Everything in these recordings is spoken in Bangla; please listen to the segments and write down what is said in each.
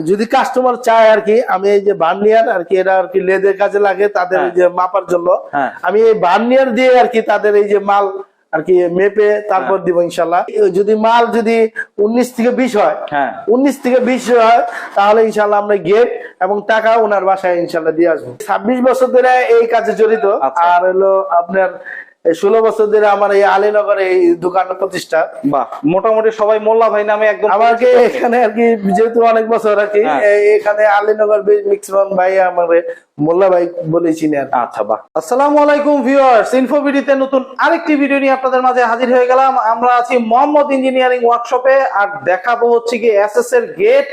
যদি কাস্টমার চায় আর কি আমি এই যে বার্নিয়ার আর কি এটা আর কি লেদের কাজে লাগে তাদের হ্যাঁ। এই যে মাপার জন্য হ্যাঁ। আমি এই বার্নিয়ার দিয়ে আর কি তাদের এই যে মাল আর কি মেপে তারপর হ্যাঁ। দিব ইনশাল্লাহ যদি মাল যদি উনিশ থেকে বিশ হয় হ্যাঁ উনিশ থেকে বিশ হয় তাহলে ইনশাল্লাহ আমরা গেট এবং টাকা ওনার বাসায় ইনশাল্লাহ দিয়ে আসব ছাব্বিশ বছর ধরে এই কাজে জড়িত আচ্ছা। আর হলো আপনার ষোলো বছর ধরে আমার এই আলীনগরে এই দোকান প্রতিষ্ঠা। বাহ মোটামুটি সবাই মোল্লা ভাই নামে একদম আমাকে এখানে আর কি যেহেতু অনেক বছর আর কি হ্যাঁ। এখানে আলীনগর মিক্সমান ভাই আমার মোল্লা ভাই বলেছি আচ্ছা বাহ। আসসালামু আলাইকুম ভিউয়ার্স ইনফোভিডিতে নতুন আরেকটি ভিডিও নিয়ে আপনাদের মাঝে হাজির হয়ে গেলাম। আমরা আছি মোহাম্মদ ইঞ্জিনিয়ারিং ওয়ার্কশপে আর দেখাবো হচ্ছে কি এসএস এর গেট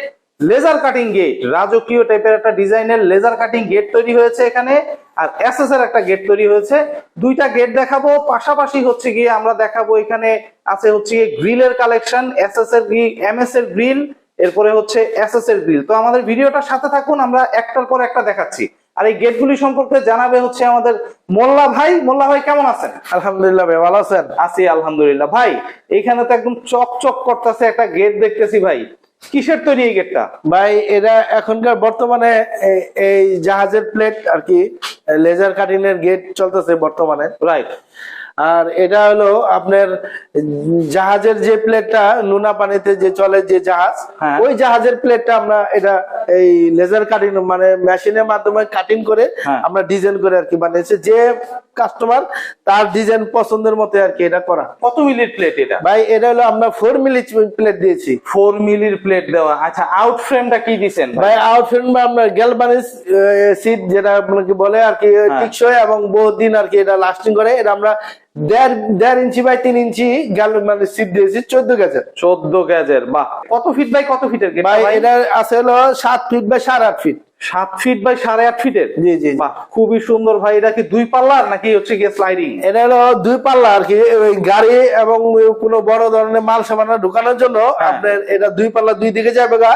লেজার কাটিং গেট রাজকীয় টাইপের একটা ডিজাইনের লেজার কাটিং গেট তৈরি হয়েছে এখানে। আর এসএস এর একটা গেট তৈরি হয়েছে। দুইটা গেট দেখাবো। পাশাপাশি হচ্ছে গিয়ে আমরা দেখাবো এখানে আছে হচ্ছে গিয়ে গ্রিলের কালেকশন এসএস এর এমএস এর গ্রিল এরপরে হচ্ছে এসএস এর গ্রিল তো আমাদের ভিডিওটার সাথে থাকুন আমরা একটার পর একটা দেখাচ্ছি। আর এই গেটগুলি সম্পর্কে জানাবে হচ্ছে আমাদের মোল্লা ভাই। মোল্লা ভাই কেমন আছেন? আলহামদুলিল্লাহ ভাই ভালো আছেন? আছি আলহামদুলিল্লাহ। ভাই এখানে তো একদম চকচক করতেছে একটা গেট দেখতেছি ভাই। কিসের তৈরি এই গেটটা ভাই এটা এখনকার বর্তমানে এই জাহাজের প্লেট আর কি। লেজার কাটিং এর গেট চলতেছে বর্তমানে রাইট আর এটা হলো আপনার জাহাজের যে প্লেটটা নুনা পানিতে যে চলে যে জাহাজ হ্যাঁ। ওই জাহাজের প্লেটটা আমরা এটা এই লেজার কাটিং মানে মেশিনের মাধ্যমে কাটিং করে হ্যাঁ। আমরা ডিজাইন করে আর কি বানিয়েছি যে কাস্টমার তার ডিজাইন পছন্দের মতো আর কি এটা করা। কত মিলির প্লেট এটা? ভাই এটা হলো আমরা ফোর মিলি প্লেট দিয়েছি। ফোর মিলির প্লেট দেওয়া। আচ্ছা আউট ফ্রেমটা কি দিছেন ভাই? ভাই আউটফিল্ম আমরা গ্যালবানিস সিট যেটা আপনাকে বলে আর কি হ্যাঁ। টিকসই এবং বহুত দিন আর কি এটা লাস্টিং করে। এটা আমরা দেড় দেড় ইঞ্চি বাই তিন ইঞ্চি গ্যালবানিস সিট দিয়েছি চোদ্দ গেছে চোদ্দ গ্যাজের বাহ। কত ফিট বাই কত ফিটের ভাই এটা আছে হলো সাত ফিট বাই সাড়ে আট ফিট সাত ফিট বাই সাড়ে আট ফিটের জি জি। খুবই সুন্দর ভাই। এটা কি দুই পাল্লার নাকি হচ্ছে গিয়ে স্লাইডিং এটা হলো দুই পাল্লা আর কি। গাড়ি এবং কোনো বড় ধরনের মাল সামান ঢুকানোর জন্য হ্যাঁ। আপনার এটা দুই পাল্লা দুই দিকে যাবে গা।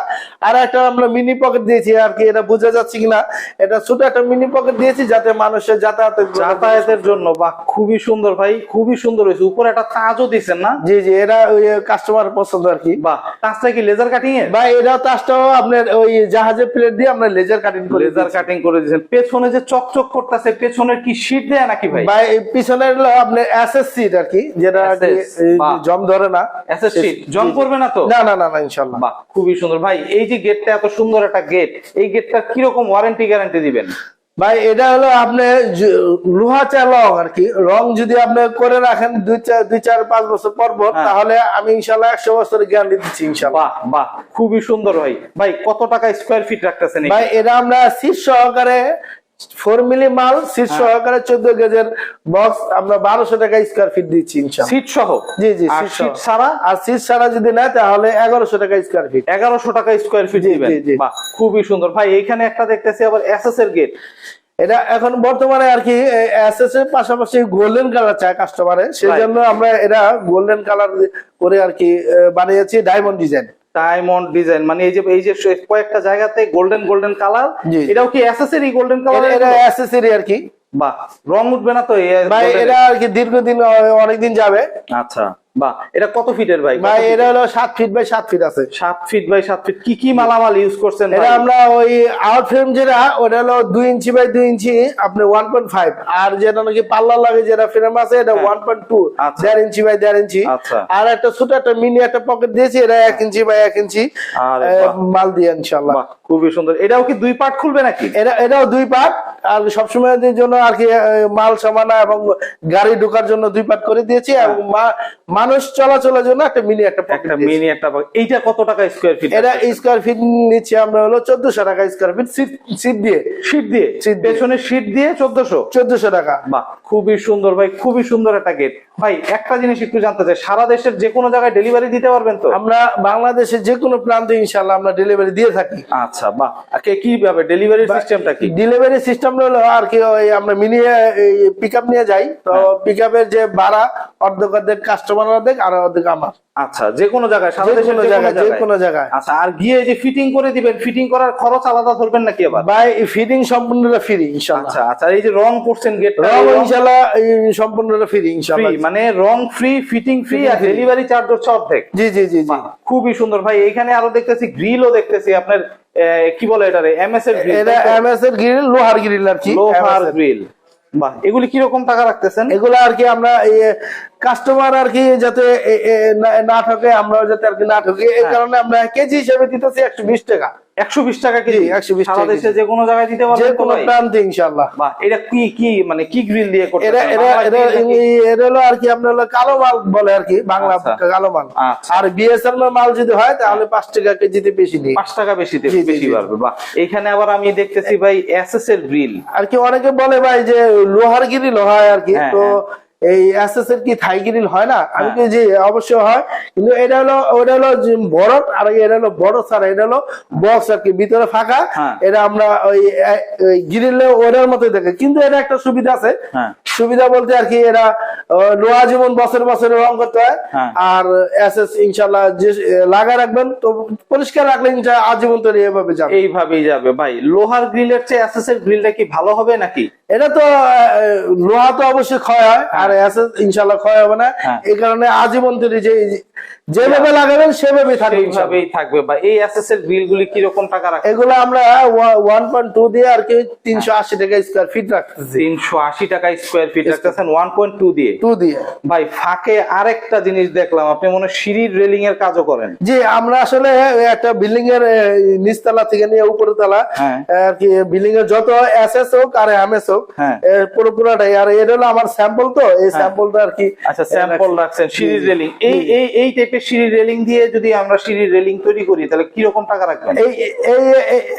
আর একটা আমরা মিনি পকেট দিয়েছি আর কি এটা বোঝা যাচ্ছে কিনা। এটা ছোট একটা মিনি পকেট দিয়েছি যাতে মানুষের যাতায়াতের যাতায়াতের জন্য বাহ খুবই সুন্দর ভাই খুবই সুন্দর হয়েছে। উপরে একটা তাজও দিছেন না? জি জি এটা ওই কাস্টমার পছন্দ আর কি। বাহ তাজটা কি লেজার কাটিং এর? ভাই এটা তাজটাও আপনার ওই জাহাজের প্লেট দিয়ে আমরা লেজার কাটিং করে লেজার কাটিং করে দিয়েছেন। পেছনে যে চকচক করতেছে পেছনের কি শীট দেয় নাকি ভাই? ভাই এই পিছনের হলো আপনার এসএস সিট আর কি যেটা। জম ধরে না। এসএস শীট জম করবে না তো? না না না না বাহ খুবই সুন্দর। ভাই এই যে গেটটা এত সুন্দর একটা গেট এই গেটটা কীরকম ওয়ারেন্টি গ্যারান্টি দিবেন? ভাই এটা হলো আপনি লোহা চা রং আর কি রং যদি আপনি করে রাখেন দুই চার দুই চার পাঁচ বছর পর পর হ্যাঁ। তাহলে আমি ইনশাল্লাহ একশো বছর গ্যারান্টি দিচ্ছি ইনশাল্লাহ। বাহ বাহ খুবই সুন্দর ভাই। ভাই কত টাকা স্কোয়ার ফিট রাখতেছেন ভাই এটা আমরা সিট সহকারে ফোর মিলি মাল সিট। সহকারে চোদ্দ গেজের বক্স আমরা বারোশো টাকা স্কোয়ার ফিট দিচ্ছি সিট সহ? জি সিট আর সিট ছাড়া? যদি নেয় তাহলে এগারোশো টাকা স্কোয়ার ফিট এগারোশো টাকা স্কোয়ার ফিট খুবই সুন্দর। ভাই এইখানে একটা দেখতেছি আবার এসএস এর গেট এটা এখন বর্তমানে আর কি এসএস এর পাশাপাশি গোল্ডেন কালার চায় কাস্টমারে সেই জন্য আমরা এটা গোল্ডেন কালার করে আর কি বানিয়েছি ডায়মন্ড ডিজাইন ডায়মন্ড ডিজাইন মানে এই যে এই যে কয়েকটা জায়গাতে গোল্ডেন গোল্ডেন কালার এটাও কি অ্যাসেসরি গোল্ডেন কালার এটা অ্যাসেসরি আর কি। বাহ রং উঠবে না তো ভাই এটা আর কি দীর্ঘদিন অনেকদিন যাবে। আচ্ছা। বাহ এটা কত ফিটের ভাই? ভাই এটা হলো সাত ফিট বাই সাত ফিট আছে। সাত ফিট বাই সাত ফিট। কি কি মালামাল ইউজ করছেন এটা আমরা ওই আউট ফ্রেম যেটা ওটা হলো দুই ইঞ্চি বাই দুই ইঞ্চি আপনি ওয়ান পয়েন্ট ফাইভ আর যেটা নাকি পাল্লা লাগে যেটা ফ্রেম আছে এটা। One point two. দেড় ইঞ্চি বাই দেড় ইঞ্চি। আচ্ছা। আর একটা ছোট একটা মিনি একটা পকেট দিয়েছি এটা এক ইঞ্চি বাই এক ইঞ্চি। আরে মাল দিয়ে ইনশাল্লাহ খুবই সুন্দর। এটাও কি দুই পার্ট খুলবে নাকি? এটা এটাও দুই পার্ট আর সবসময় জন্য আর কি মাল সামানা এবং গাড়ি ঢোকার জন্য দুই পাট করে দিয়েছি এবং মা- মানুষ চলাচলের জন্য একটা মিনি একটা মিনি একটা। এইটা কত টাকা স্কোয়ার ফিট এটা স্কোয়ার ফিট নিচ্ছে আমরা হলো চোদ্দশো টাকা স্কোয়ার ফিট সিট দিয়ে। সিট দিয়ে? পেছনে সিট দিয়ে চোদ্দশো? চোদ্দশো টাকা। বা খুবই সুন্দর ভাই খুবই সুন্দর একটা গেট ভাই একটা জিনিস একটু জানতে চাই। সারা দেশের যে কোনো জায়গায় ডেলিভারি দিতে পারবেন তো? আমরা বাংলাদেশের যে কোনো প্রান্তে ইনশাল্লাহ আমরা ডেলিভারি দিয়ে থাকি। আচ্ছা বাহ। আর কে- কীভাবে? ডেলিভারি সিস্টেমটা কি? ডেলিভারি সিস্টেম হলো আর কি ওই আমরা মিনি পিকআপ নিয়ে যাই। তো হ্যাঁ। পিক যে ভাড়া অর্ধেক অর্ধেক কাস্টমার অর্ধেক আর অর্ধেক আমার। আচ্ছা যে কোনো জায়গায় সারা যে দেশের কোনো জায়গায় যে কোনো জায়গায়। আচ্ছা আর গিয়ে যে ফিটিং করে দিবেন ফিটিং করার খরচ আলাদা ধরবেন নাকি আবার? ভাই ফিটিং সম্পূর্ণটা ফ্রি ইনশাল্লাহ আচ্ছা আচ্ছা এই যে রং করছেন গেট রং ইনশাল্লাহ এই সম্পূর্ণটা ফ্রি ফ্রি ইনশাল্লাহ মানে রং ফ্রি ফিটিং ফ্রি আর ডেলিভারি চার্জ হচ্ছে অর্ধেক। জি জি জি খুবই সুন্দর। ভাই এখানে আরও দেখতেছি গ্রিলও দেখতেছি আপনার কি বলে এটা এমএস এর গ্রিল এটা এমএস এর গ্রিল লোহার গ্রিল আর কি। লোহার গ্রিল বাহ এগুলি কীরকম টাকা রাখতেছেন? এগুলো আর কি আমরা কাস্টমার আর কি যাতে না ঠকে আমরা যাতে আর কি না ঠকে এই হ্যাঁ। কারণে আমরা কেজি হিসেবে দিতেছি একশো বিশ টাকা। একশো বিশ টাকা কেজি। জি, 120 টাকা দেশে যে কোনো জায়গায় দিতে যে কোনো প্রান্তে ইনশাল্লাহ বাহ এটা কি কি মানে কি গ্রিল দিয়ে করতে এরা এরা এরা এরা হলো আর কি আপনার হলো কালো মাল বলে আর কি বাংলা আচ্ছা। কালো মাল। আচ্ছা। আর বিএসএল মাল যদি হয় তাহলে পাঁচ টাকা কেজিতে বেশি নেই। পাঁচ টাকা বেশি বেশি পারবে বাহ। এখানে আবার আমি দেখতেছি ভাই এসএস এর গ্রিল আর কি অনেকে বলে ভাই যে লোহার গিরিল হয় আর কি হ্যাঁ, তো হ্যাঁ। এই এসএস এর কি থাই গিরিল হয় না আমি হ্যাঁ। কি জি অবশ্যই হয় কিন্তু এটা হলো ওটা হলো বরফ আর এটা হলো বড় স্যার এটা হলো বক্স আর কি ভিতরে ফাঁকা হ্যাঁ। এটা আমরা ওই গিরিলে ওটার মতো দেখে কিন্তু এটা একটা সুবিধা আছে হ্যাঁ। সুবিধা বলতে আর কি এরা লোহা যেমন বছর বছর রং করতে হয় হ্যাঁ। আর এসএস ইনশাল্লাহ যে লাগা রাখবেন তো পরিষ্কার রাখলে ইনশাল্লাহ আজীবন তো এভাবে যাবে এইভাবেই যাবে ভাই লোহার গ্রিলের চেয়ে এসএস এর গ্রিলটা কি ভালো হবে নাকি এটা তো লোহা তো অবশ্যই ক্ষয় হয় আর এসএস ইনশাল্লাহ ক্ষয় হবে না হ্যাঁ। এই কারণে আজীবন তৈরি যে যেভাবে লাগাবেন সেভাবে থাকবে। সেইভাবেই থাকবে বা এই এর গ্রিল গুলি টাকা রাখে এগুলো আমরা ওয়ান পয়েন্ট টু দিয়ে আর কি তিনশো আশি টাকা স্কোয়ার ফিট রাখতেছি তিনশো আশি টাকা স্কোয়ার ফিট রাখতেছেন ওয়ান পয়েন্ট টু দিয়ে টু দিয়ে ভাই ফাঁকে আরেকটা জিনিস দেখলাম আপনি মনে সিঁড়ির রেলিং এর কাজও করেন জি আমরা আসলে একটা বিল্ডিং এর নিচতলা থেকে নিয়ে উপরে তলা হ্যাঁ। আর কি বিল্ডিং এর যত এসএস হোক আর এমএস হোক হ্যাঁ। পুরো পুরোটাই আর এটা হলো আমার স্যাম্পল তো এই স্যাম্পলটা আর কি আচ্ছা স্যাম্পল রাখছেন সিঁড়ির রেলিং এই এই এই টাইপের সিঁড়ির রেলিং দিয়ে যদি আমরা সিঁড়ির রেলিং তৈরি করি তাহলে কীরকম টাকা রাখবেন? এই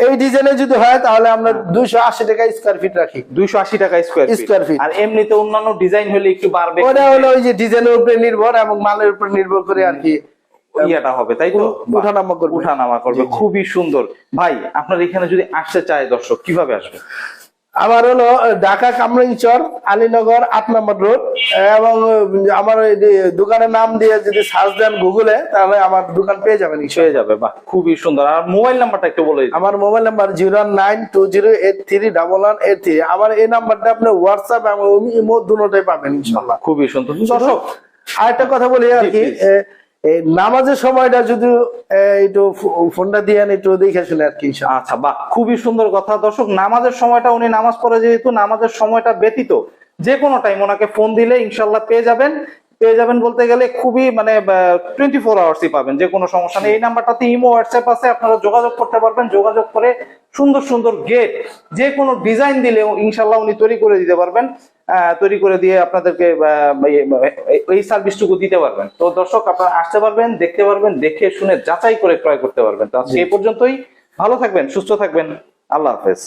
এই ডিজাইনে যদি হয় তাহলে আমরা দুইশো আশি টাকা স্কোয়ার ফিট রাখি। দুইশো আশি টাকা স্কোয়ার Square feet। আর এমনিতে অন্যান্য ডিজাইন হলে একটু বাড়বে। ওটা হলো ওই যে ডিজাইনের উপরে নির্ভর এবং মালের উপর নির্ভর করে আর কি। ইয়াটা হবে তাই তো? উঠানামা করবে। উঠানামা করবে খুবই সুন্দর। ভাই আপনার এখানে যদি আসতে চায় দর্শক কীভাবে আসবে? আমার হলো ঢাকা কামরাঙ্গচর আলীনগর আট নম্বর রোড এবং আমার ওই দোকানের নাম দিয়ে যদি সার্চ দেন গুগলে তাহলে আমার দোকান পেয়ে যাবেন। হয়ে যাবে বাহ খুবই সুন্দর। আর মোবাইল নাম্বারটা একটু বলে আমার mobile number zero nine two zero eight three double one eight three আমার এই নাম্বারটা আপনি হোয়াটসঅ্যাপ এবং ইমো দুটোটাই পাবেন ইনশাল্লাহ খুবই সুন্দর। দর্শক আরেকটা কথা বলি আর কি এই নামাজের সময়টা যদি একটু ফোনটা দিয়ে একটু দেখে আর কি আচ্ছা বাহ, খুবই সুন্দর কথা। দর্শক, নামাজের সময়টা উনি নামাজ পড়ে যেহেতু, নামাজের সময়টা ব্যতীত যে কোনো টাইম ওনাকে ফোন দিলে ইনশাল্লাহ পেয়ে যাবেন। পেয়ে যাবেন বলতে গেলে খুবই মানে টোয়েন্টি ফোর আওয়ার্সই পাবেন, যে কোনো সমস্যা নেই। এই নাম্বারটাতে ইমো হোয়াটসঅ্যাপ আছে, আপনারা যোগাযোগ করতে পারবেন। যোগাযোগ করে সুন্দর সুন্দর গেট যে কোনো ডিজাইন দিলেও ইনশাল্লাহ উনি তৈরি করে দিতে পারবেন। তৈরি করে দিয়ে আপনাদেরকে এই- সার্ভিসটুকু দিতে পারবেন। তো দর্শক, আপনারা আসতে পারবেন, দেখতে পারবেন, দেখে শুনে যাচাই করে ক্রয় করতে পারবেন। তো এই পর্যন্তই। ভালো থাকবেন, সুস্থ থাকবেন। আল্লাহ হাফেজ।